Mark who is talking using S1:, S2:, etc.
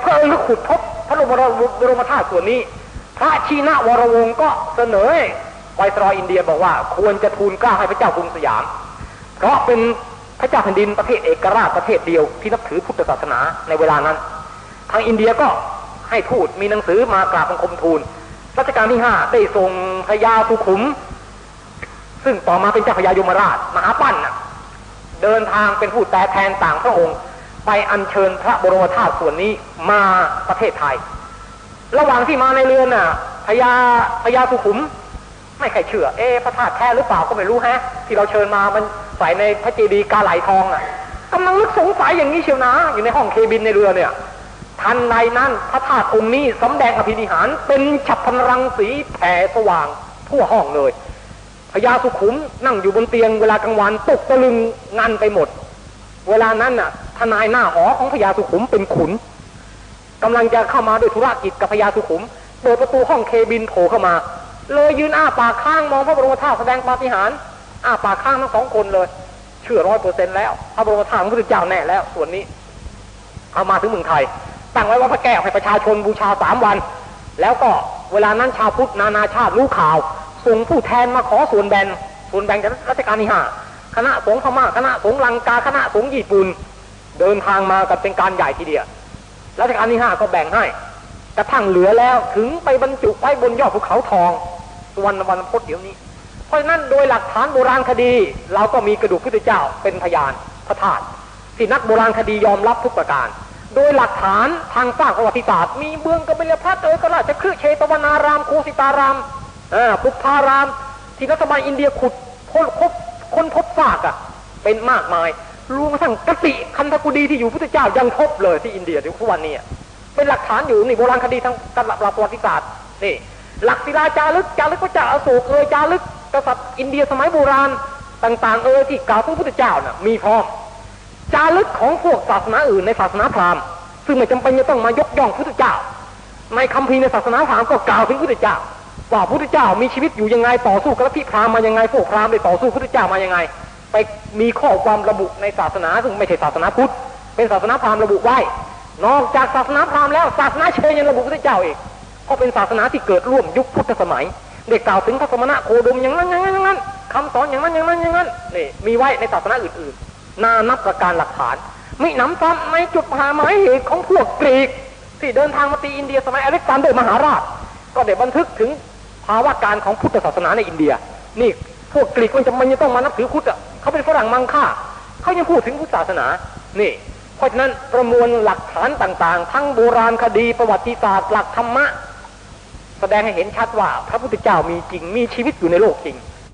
S1: เพื่อลึกขุดพบพระบรมบรมธาตุส่วนนี้ พระชีนะวรวงศ์ก็เสนอไวสรอยอินเดียบอกว่าควรจะทูลกล้าให้พระเจ้ากรุงสยาม เพราะเป็นพระเจ้าแผ่นดินประเทศเอกราชประเทศเดียวที่นับถือพุทธศาสนาในเวลานั้น ทางอินเดียก็ให้ทูตมีหนังสือมากราบบังคมทูลรัชกาลที่ห้าได้ส่งพญาสุขุม ซึ่งต่อมาเป็นเจ้าพญายมราชมหาปั้นเดินทางเป็นผู้แปลแทนต่างพระองค์ ไปอัญเชิญพระบรมธาตุส่วนนี้มาประเทศไทย ระหว่างที่มาในเรือนน่ะพญาพญาสุขุม ไม่ใครเชื่อ เอ๊พระธาตุแท้หรือเปล่าก็ไม่รู้ฮะ ที่เราเชิญมามันใส่ในพระเจดีย์กาไหลทองอะกำลังนึกสงสัยอย่างนี้เชียวนะ อยู่ในห้องเคบินในเรือเนี่ยทันใดนั้นพระธาตุองค์นี้สำแดงอภินิหาร เป็นฉับพลรังสีแผ่สว่างทั่วห้องเลยพญาสุขุมนั่งอยู่บนเตียงเวลากลางวันตกตะลึงงันไปหมด เวลานั้นน่ะ ทนายหน้าหอของพญาสุขุมเป็นขุนกำลังจะเข้ามาด้วยธุรกิจกับพญาสุขุมเปิดประตูห้องเคบินโผล่เข้ามา เลยยืนอ้าปากข้างมองพระบรมธาตุแสดงปาฏิหาริย์อ้าปากข้างทั้งสองคนเลย เชื่อร้อยเปอร์เซ็นต์แล้วพระบรมธาตุของพระเจ้าแน่แล้ว ส่วนนี้เอามาถึงเมืองไทย ตั้งไว้ว่าพระแก้วให้ประชาชนบูชาสามวัน แล้วก็เวลานั้นชาวพุทธนานาชาติรู้ข่าวส่งผู้แทนมาขอส่วนแบ่งส่วนแบ่งจากรัชกาลที่ห้าคณะสงฆ์พม่าคณะสงฆ์ลังกาคณะสงฆ์ญี่ปุ่น เดินทางมากันเป็นการใหญ่ทีเดียวรัชกาลที่ห้าก็แบ่งให้กระทั่งเหลือแล้วถึงไปบรรจุไว้บนยอดภูเขาทองสุวรรณวันพจน์เดี๋ยวนี้ เพราะฉะนั้นโดยหลักฐานโบราณคดี เราก็มีกระดูกพุทธเจ้าเป็นพยานพระธาตุที่นักโบราณคดียอมรับทุกประการ โดยหลักฐานทางสร้างประวัติศาสตร์ มีเมืองกบิลพัทเอยก็ราชคฤห์เชตวนารามโคสิตารามอ่าปุพาราม ที่รัฐบาลอินเดียขุดค้นพบค้นพบซากอะเป็นมากมาย รวมกระทั่งกติคันธกุดีที่อยู่พุทธเจ้ายังพบเลยที่อินเดียถึงทุกวันนี้เป็นหลักฐานอยู่นี่โบราณคดีทางตำรับประวัติศาสตร์นี่หลักศิลาจารึกจารึกพระเจ้าอโศกเอยจารึกกษัตริย์อินเดียสมัยโบราณต่างๆเอยที่กล่าวถึงพุทธเจ้าน่ะมีพร้อมจารึกของพวกศาสนาอื่นในศาสนาพราหมณ์ซึ่งไม่จำเป็นจะต้องมายกย่องพุทธเจ้า ในคัมภีร์ในศาสนาพราหมณ์ก็กล่าวถึงพุทธเจ้าว่าพุทธเจ้ามีชีวิตอยู่ยังไงต่อสู้กับลัทธิพราหมณ์มายังไงพวกพราหมณ์ได้ต่อสู้พุทธเจ้ามายังไง ไปมีข้อความระบุในศาสนาซึ่งไม่ใช่ศาสนาพุทธ เป็นศาสนาพราหมณ์ระบุไว้ นอกจากศาสนาพราหมณ์แล้วศาสนาเชนยังระบุพุทธเจ้าอีกเพราะเป็นศาสนาที่เกิดร่วมยุคพุทธสมัยได้กกล่าวถึงพระสมณะโคดมอย่างนั้นอย่างนั้นอย่างนั้นคำสอนอย่างนั้นอย่างนั้นอย่างนั้นนี่มีไว้ในศาสนาอื่นๆนานับประการหลักฐานไม่นำซ้ำในจุดหาหมายเหตุของพวกกรีก ที่เดินทางมาตีอินเดียสมัยอเล็กซานเดอร์มหาราช ก็ได้บันทึกถึงภาวะการของพุทธศาสนาในอินเดีย นี่พวกกรีกมันจะมันจะต้องมานับถือพุทธอะ เขาเป็นฝรั่งมังค่าเขายังพูดถึงพุทธศาสนา นี่ เพราะฉะนั้นประมวลหลักฐานต่างๆ ทั้งโบราณคดีประวัติศาสตร์หลักธรรมะ แสดงให้เห็นชัดว่า พระพุทธเจ้ามีจริงมีชีวิตอยู่ในโลกจริง